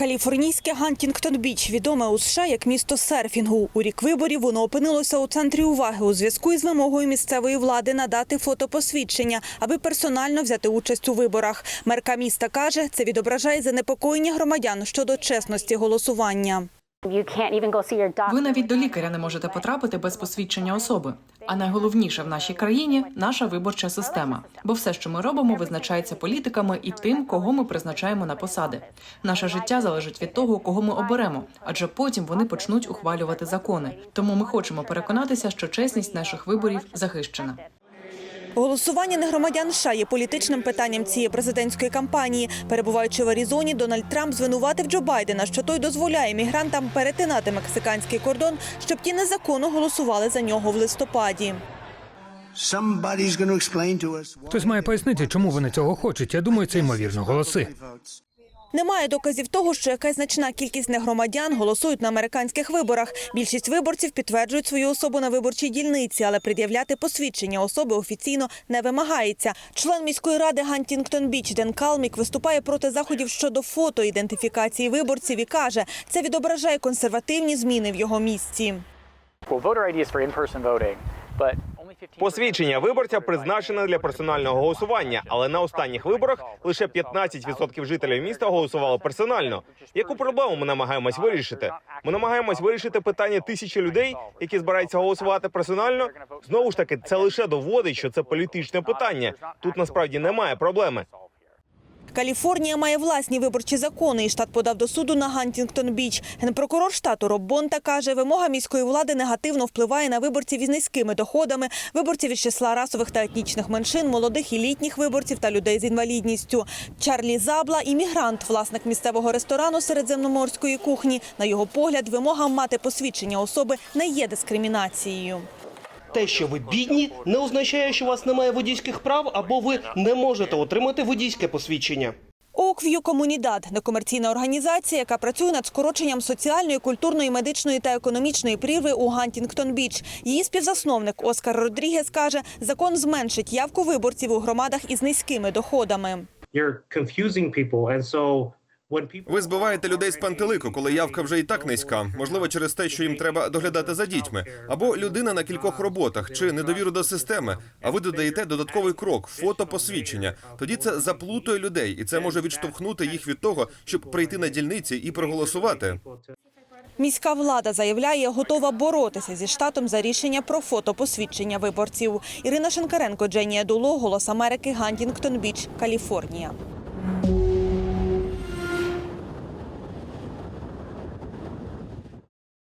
Каліфорнійське Гантінгтон Біч відоме у США як місто серфінгу. У рік виборів воно опинилося у центрі уваги у зв'язку із вимогою місцевої влади надати фотопосвідчення, аби персонально взяти участь у виборах. Мерка міста каже, це відображає занепокоєння громадян щодо чесності голосування. Ви навіть до лікаря не можете потрапити без посвідчення особи. А найголовніше в нашій країні наша виборча система. Бо все, що ми робимо, визначається політиками і тим, кого ми призначаємо на посади. Наше життя залежить від того, кого ми оберемо, адже потім вони почнуть ухвалювати закони. Тому ми хочемо переконатися, що чесність наших виборів захищена. Голосування негромадян США є політичним питанням цієї президентської кампанії. Перебуваючи в Аризоні, Дональд Трамп звинуватив Джо Байдена, що той дозволяє мігрантам перетинати мексиканський кордон, щоб ті незаконно голосували за нього в листопаді. Хтось має пояснити, чому вони цього хочуть. Я думаю, це ймовірно голоси. Немає доказів того, що якась значна кількість негромадян голосують на американських виборах. Більшість виборців підтверджують свою особу на виборчій дільниці, але пред'являти посвідчення особи офіційно не вимагається. Член міської ради Гантінгтон Біч Ден Калмік виступає проти заходів щодо фотоідентифікації виборців і каже, це відображає консервативні зміни в його місці. Well, voter ID is for in-person voting, but only 15 Посвідчення виборця призначене для персонального голосування, але на останніх виборах лише 15% жителів міста голосували персонально. Яку проблему ми намагаємось вирішити? Ми намагаємось вирішити питання тисячі людей, які збираються голосувати персонально. Знову ж таки, це лише доводить, що це політичне питання. Тут насправді немає проблеми. Каліфорнія має власні виборчі закони, і штат подав до суду на Гантінгтон Біч. Генпрокурор штату Роб Бонта каже, вимога міської влади негативно впливає на виборців із низькими доходами, виборців із числа расових та етнічних меншин, молодих і літніх виборців та людей з інвалідністю. Чарлі Забла – іммігрант, власник місцевого ресторану середземноморської кухні. На його погляд, вимога мати посвідчення особи не є дискримінацією. Те, що ви бідні, не означає, що у вас немає водійських прав або ви не можете отримати водійське посвідчення. Окв'ю Комунідад – некомерційна організація, яка працює над скороченням соціальної, культурної, медичної та економічної прірви у Гантінгтон-Біч. Її співзасновник Оскар Родрігес каже, закон зменшить явку виборців у громадах із низькими доходами. you're confusing people and so Ви збиваєте людей з пантелику, коли явка вже і так низька. Можливо, через те, що їм треба доглядати за дітьми, або людина на кількох роботах, чи недовіру до системи. А ви додаєте додатковий крок фотопосвідчення. Тоді це заплутує людей, і це може відштовхнути їх від того, щоб прийти на дільниці і проголосувати. Міська влада заявляє, готова боротися зі штатом за рішення про фотопосвідчення виборців. Ірина Шенкаренко, Дженія Дуло, Голос Америки, Гантінгтон-Біч, Каліфорнія.